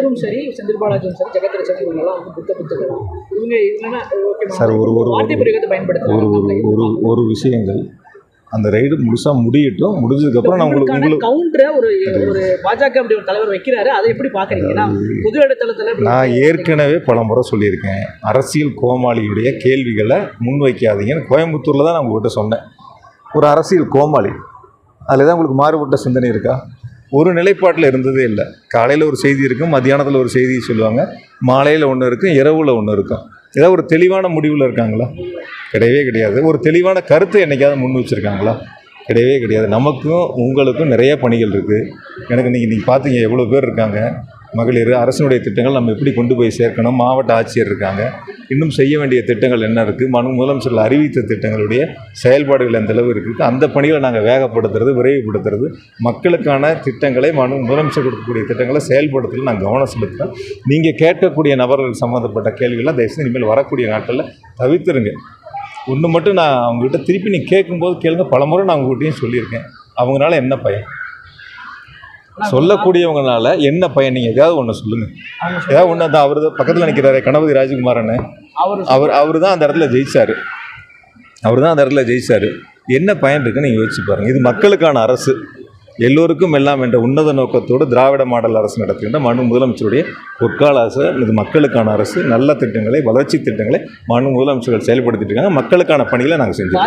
அமைச்சரும் சரி செந்தில் பாலாஜியும் சரி இவங்கெல்லாம் வந்து புத்த புத்தகம் இவங்க ஓகே சார், ஒரு- ஒரு- வார்த்தை பிரயோகத்தை ஒரு ஒரு ஒரு ஒரு விஷயங்கள். அந்த ரைடு முழுசாக முடியட்டும் முடிஞ்சதுக்கப்புறம் நான் உங்களுக்கு உங்களுக்கு கவுண்டரை ஒரு ஒரு பாஜக அப்படி ஒரு தலைவர் வைக்கிறாரு அதை எப்படி பாக்குறீங்க ஏன்னா பொது இப்படி நான் ஏற்கனவே பல முறை சொல்லியிருக்கேன். அரசியல் கோமாளியுடைய கேள்விகளை முன்வைக்காதீங்கன்னு கோயம்புத்தூரில் தான் நான் உங்கள்கிட்ட சொன்னேன். ஒரு அரசியல் கோமாளி. அதில் தான் உங்களுக்கு மாறுபட்ட சிந்தனை இருக்கா? ஒரு நிலைப்பாட்டில் இருந்ததே இல்லை. காலையில் ஒரு செய்தி இருக்கும் மத்தியானத்தில் ஒரு செய்தி சொல்லுவாங்க. மாலையில் ஒன்று இருக்கும் இரவில் ஒன்று இருக்கும். ஏதாவது ஒரு தெளிவான முடிவில் இருக்காங்களா? கிடையவே கிடையாது. ஒரு தெளிவான கருத்தை என்றைக்காவது முன் வச்சுருக்காங்களா? கிடையவே கிடையாது. நமக்கும் உங்களுக்கும் நிறைய பணிகள் இருக்குது எனக்கு நீங்கள் நீங்கள் பார்த்தீங்க எவ்வளோ பேர் இருக்காங்க. மகளிர் அரசினுடைய திட்டங்கள் நம்ம எப்படி கொண்டு போய் சேர்க்கணும்? மாவட்ட ஆட்சியர் இருக்காங்க. இன்னும் செய்ய வேண்டிய திட்டங்கள் என்ன இருக்குது மனு முதலமைச்சர்கள் அறிவித்த திட்டங்களுடைய செயல்பாடுகள் எந்த அளவு இருக்குது அந்த பணிகளை நாங்கள் வேகப்படுத்துறது விரைவுபடுத்துறது. மக்களுக்கான திட்டங்களை மனு முதலமைச்சர் கொடுக்கக்கூடிய திட்டங்களை செயல்படுத்தல நான் கவனம் செலுத்துகிறோம் நீங்கள் கேட்கக்கூடிய நபர்கள் சம்மந்தப்பட்ட கேள்விகள்லாம் தயவுசெய்து இனிமேல் வரக்கூடிய நாட்களில் தவிர்த்துருங்க. ஒன்று மட்டும் நான் அவங்ககிட்ட திருப்பி நீ கேட்கும்போது கேளுங்க. பலமுறை நான் உங்ககிட்டயும் சொல்லியிருக்கேன். அவங்களால என்ன பயன்? சொல்லக்கூடியவங்கனால என்ன பயன்? நீங்கள் ஏதாவது ஒன்று சொல்லுங்கள் ஏதாவது ஒன்று தான் அவர் பக்கத்தில் நிற்கிறாரு கணபதி ராஜகுமாரன்னு. அவர் அவர் அவர் தான் அந்த இடத்துல ஜெயிச்சார். அவர் தான் அந்த இடத்துல ஜெயிச்சார். என்ன பயன் இருக்குன்னு நீங்கள் யோசிச்சு பாருங்கள் இது மக்களுக்கான அரசு. எல்லோருக்கும் எல்லாம் என்ற உன்னத நோக்கத்தோடு திராவிட மாடல் அரசு நடத்துகின்ற மனு முதலமைச்சருடைய பொற்கால அரசு. இது மக்களுக்கான அரசு. நல்ல திட்டங்களை வளர்ச்சி திட்டங்களை மனு முதலமைச்சர்கள் செயல்படுத்திட்டு இருக்காங்க. மக்களுக்கான பணிகளை நாங்கள் செஞ்சோம்